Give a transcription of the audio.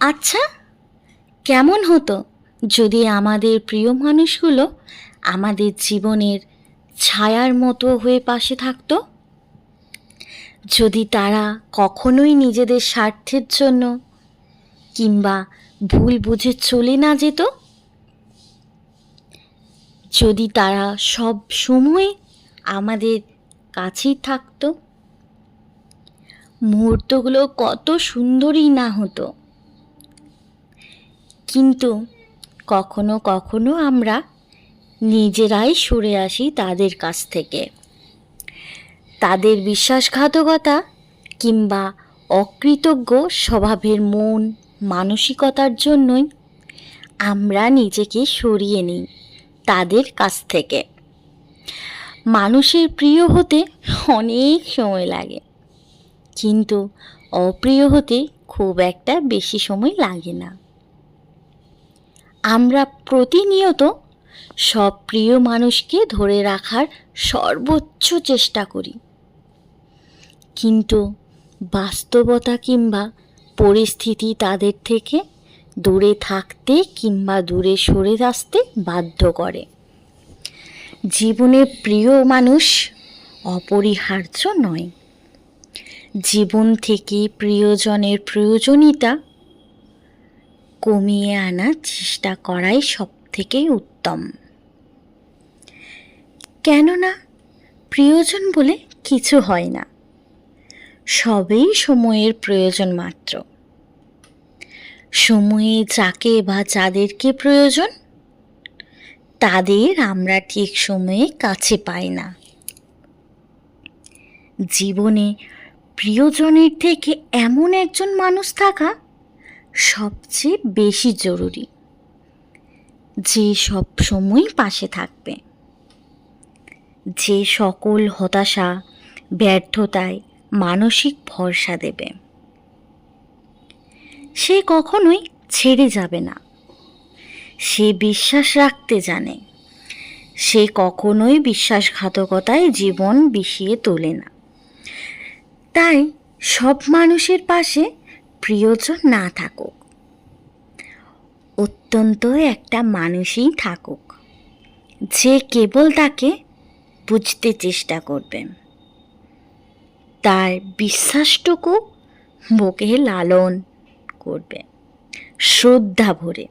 আচ্ছা কেমন হতো যদি আমাদের প্রিয় মানুষগুলো আমাদের জীবনের ছায়ার মতো হয়ে পাশে থাকতো? যদি তারা কখনোই নিজেদের স্বার্থের জন্য কিংবা ভুল বুঝে চলে না যেত? যদি তারা সব সময় আমাদের কাছেই থাকতো? মুহূর্তগুলো কত সুন্দরই না হতো। কিন্তু কখনো কখনো আমরা নিজেরাই সরে আসি তাদের কাছ থেকে। তাদের বিশ্বাসঘাতকতা কিংবা অকৃতজ্ঞ স্বভাবের মন, মানসিকতার জন্যই আমরা নিজেকে সরিয়ে নিই তাদের কাছ থেকে। মানুষের প্রিয় হতে অনেক সময় লাগে, কিন্তু অপ্রিয় হতে খুব একটা বেশি সময় লাগে না। আমরা প্রতিনিয়ত সব প্রিয় মানুষকে ধরে রাখার সর্বোচ্চ চেষ্টা করি। কিন্তু বাস্তবতা কিংবা পরিস্থিতি তাদের থেকে দূরে থাকতে কিংবা দূরে সরে আসতে বাধ্য করে। জীবনে প্রিয় মানুষ অপরিহার্য নয়। জীবন থেকে প্রিয়জনের প্রয়োজনীয়তা কমিয়ে আনার চেষ্টা করাই সব থেকে উত্তম। কেননা, প্রিয়জন বলে কিছু হয় না। সবেই সময়ের প্রয়োজন মাত্র। সময়ে যাকে বা যাদেরকে প্রয়োজন, তাদের আমরা ঠিক সময়ে কাছে পাই না। জীবনে প্রিয়জনের থেকে এমন একজন মানুষ থাকা সবচেয়ে বেশি জরুরি। যে সব সময় পাশে থাকবে। যে সকল হতাশা, ব্যর্থতায় মানসিক ভরসা দেবে। সে কখনোই ছেড়ে যাবে না। সে বিশ্বাস রাখতে জানে। সে কখনোই বিশ্বাসঘাতকতায় জীবন বিষিয়ে তোলে না। তাই সব মানুষের পাশে প্রিয়জন না থাকুক। অত্যন্ত একটা মানুষই থাকুক। যে কেবল তাকে বুঝতে চেষ্টা করবেন। তার বিশ্বাসটুকু বুকে লালন করবে শ্রদ্ধা ভরে।